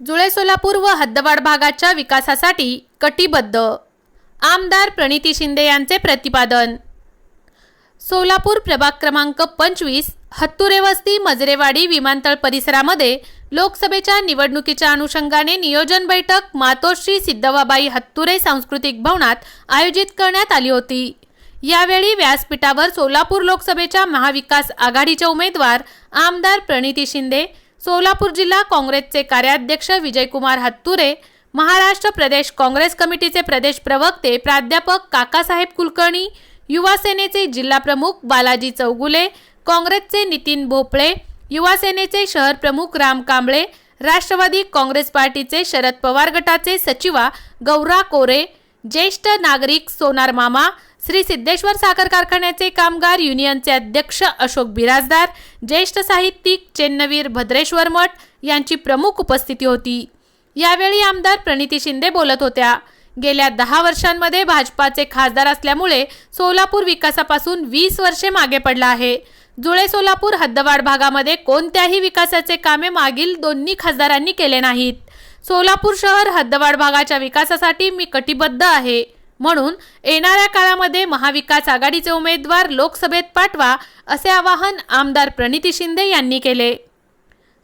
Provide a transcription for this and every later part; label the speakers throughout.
Speaker 1: जुळे सोलापूर व हद्दवाड भागाच्या विकासासाठी कटिबद्ध. आमदार प्रणिती शिंदे यांचे प्रतिपादन. सोलापूर प्रभाग क्रमांक पंचवीस हत्तुरे वस्ती मजरेवाडी विमानतळ परिसरामध्ये लोकसभेच्या निवडणुकीच्या अनुषंगाने नियोजन बैठक मातोश्री सिद्धवाबाई हत्तुरे सांस्कृतिक भवनात आयोजित करण्यात आली होती. यावेळी व्यासपीठावर सोलापूर लोकसभेच्या महाविकास आघाडीचे उमेदवार आमदार प्रणिती शिंदे सोलापूर जिल्हा काँग्रेसचे कार्याध्यक्ष विजयकुमार हत्तुरे महाराष्ट्र प्रदेश काँग्रेस कमिटीचे प्रदेश प्रवक्ते प्राध्यापक काकासाहेब कुलकर्णी युवा सेनेचे जिल्हा प्रमुख बालाजी चौगुले काँग्रेसचे नितीन भोपळे युवा सेनेचे शहर प्रमुख राम कांबळे राष्ट्रवादी काँग्रेस पार्टीचे शरद पवार गटाचे सचिवा गौरा कोरे ज्येष्ठ नागरिक सोनार मामा श्री सिद्धेश्वर साखर कारखान्याचे कामगार युनियनचे अध्यक्ष अशोक बिराजदार ज्येष्ठ साहित्यिक चेन्नवीर भद्रेश्वर मठ यांची प्रमुख उपस्थिती होती. यावेळी आमदार प्रणिती शिंदे बोलत होत्या. गेल्या दहा वर्षांमध्ये भाजपाचे खासदार असल्यामुळे सोलापूर विकासापासून वीस वर्षे मागे पडला आहे. जुळे सोलापूर हद्दवाड भागामध्ये कोणत्याही विकासाचे कामे मागील दोन्ही खासदारांनी केले नाहीत. सोलापूर शहर हद्दवाड भागाच्या विकासासाठी मी कटिबद्ध आहे. म्हणून येणाऱ्या काळामध्ये महाविकास आघाडीचे उमेदवार लोकसभेत पाठवा असे आवाहन आमदार प्रणिती शिंदे यांनी केले.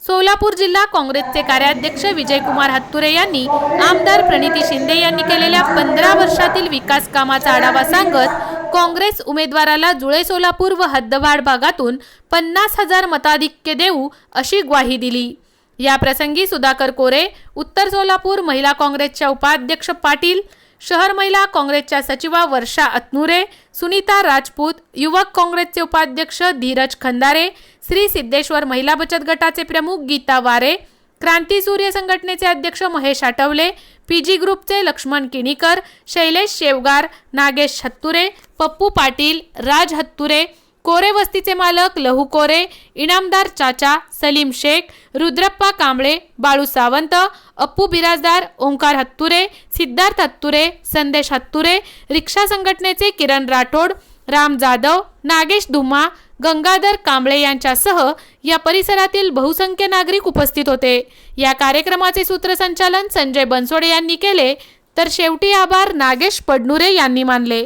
Speaker 1: सोलापूर जिल्हा काँग्रेसचे कार्याध्यक्ष विजयकुमार हत्तुरे यांनी आमदार प्रणिती शिंदे यांनी केलेल्या पंधरा वर्षातील विकास कामाचा आढावा सांगत काँग्रेस उमेदवाराला जुळे सोलापूर व हद्दवाड भागातून पन्नास हजार मताधिक्य देऊ अशी ग्वाही दिली. या प्रसंगी सुधाकर कोरे उत्तर सोलापूर महिला काँग्रेसच्या उपाध्यक्ष पाटील शहर महिला काँग्रेसच्या सचिवा वर्षा अतनुरे सुनीता राजपूत युवक काँग्रेसचे उपाध्यक्ष धीरज खंदारे श्री सिद्धेश्वर महिला बचत गटाचे प्रमुख गीता वारे क्रांती सूर्य संघटनेचे अध्यक्ष महेश आठवले पी जी ग्रुपचे लक्ष्मण किणीकर शैलेश शेवगार नागेश हत्तुरे पप्पू पाटील राज हत्तुरे कोरे वस्तीचे मालक लहू कोरे इनामदार चाचा सलीम शेख रुद्रप्पा कांबळे बाळू सावंत अप्पू बिराजदार ओंकार हत्तुरे सिद्धार्थ हत्तुरे संदेश हत्तुरे रिक्षा संघटनेचे किरण राठोड राम जाधव नागेश धुमा गंगाधर कांबळे यांच्यासह या परिसरातील बहुसंख्य नागरिक उपस्थित होते. या कार्यक्रमाचे सूत्रसंचालन संजय बनसोडे यांनी केले तर शेवटी आभार नागेश पडनुरे यांनी मानले.